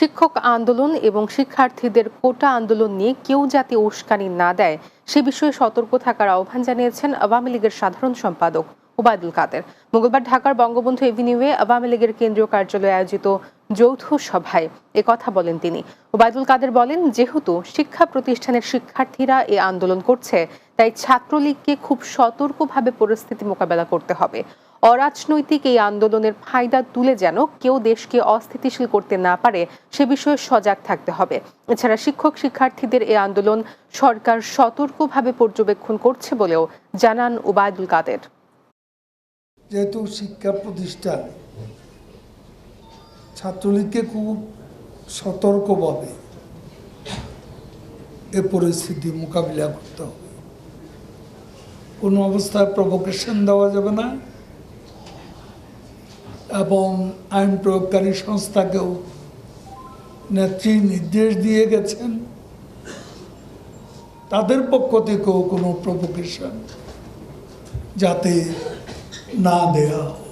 শিক্ষক আন্দোলন এবং শিক্ষার্থীদের কোটা আন্দোলন নিয়ে কেউ যাতে উস্কানি না দেয়, সে বিষয়ে সতর্ক থাকার আহ্বান জানিয়েছেন আওয়ামী লীগের সাধারণ সম্পাদক ওবায়দুল কাদের। মঙ্গলবার ঢাকার বঙ্গবন্ধু এভিনিউয়ে আওয়ামী লীগের কেন্দ্রীয় কার্যালয়ে আয়োজিত যৌথ সভায় এ কথা বলেন তিনি। ওবায়দুল কাদের বলেন, যেহেতু শিক্ষা প্রতিষ্ঠানের শিক্ষার্থীরা এ আন্দোলন করছে, তাই ছাত্রলীগকে খুব সতর্কভাবে পরিস্থিতি মোকাবেলা করতে হবে। অরাজনৈতিক এই আন্দোলনের ফায়দা তুলে যেন কেউ দেশকে অস্থিতিশীল করতে না পারে, সে বিষয়ে সজাগ থাকতে হবে। এছাড়া শিক্ষক শিক্ষার্থীদের এই আন্দোলন সরকার সতর্কভাবে পর্যবেক্ষণ করছে বলেও জানান ওবায়দুল কাদের। যেহেতু শিক্ষা প্রতিষ্ঠান ছাত্রলীগকে খুব সতর্কভাবে এ পরিস্থিতি মোকাবিলা করতে হবে। কোনো অবস্থায় প্রভোকেশন দেওয়া যাবে না এবং আইন প্রয়োগকারী সংস্থাকেও নেত্রী নির্দেশ দিয়ে গেছেন। তাদের পক্ষ থেকেও কোনো প্রভোকেশন যাতে না দেয়া হয়